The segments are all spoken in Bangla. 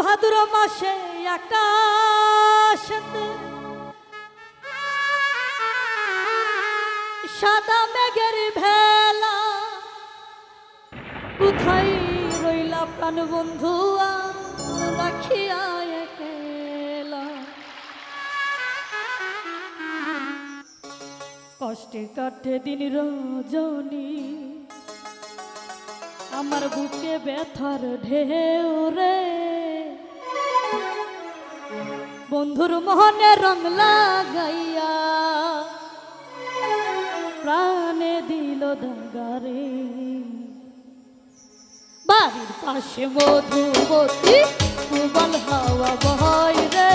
ভাদ্র মাসে আকাশেতে সাদা মেঘের ভেলা কোথায় রইলা প্রাণ বন্ধু রাখিয়া কষ্টে কাটে দিন রজনী, আমার বুকে ব্যথার ঢেউ রে। বন্ধুর মোহনে রং লাগাইয়া প্রাণে দিল দাগারে। বাড়ির পাশে মধুমতি কুবল হাওয়া বহাই রে।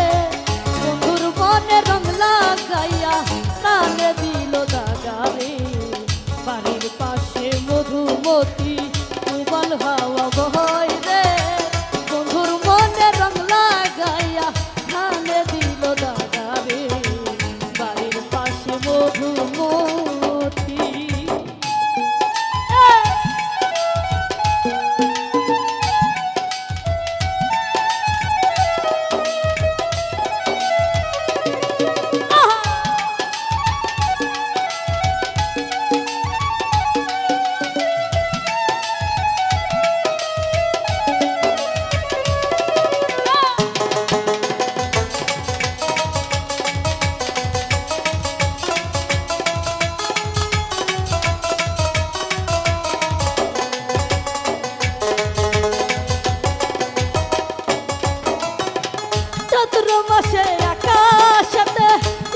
চতুর মাসে আকাশতে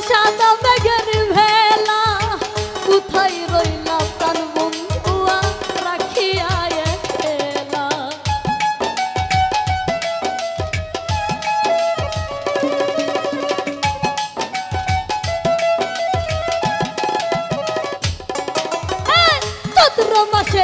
সাদা মেঘের ভেলা। কোথায় রইলা প্রাণ বন্ধুয়া রাখিয়া এই চতুর মাসে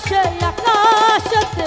মাসে আকাশতে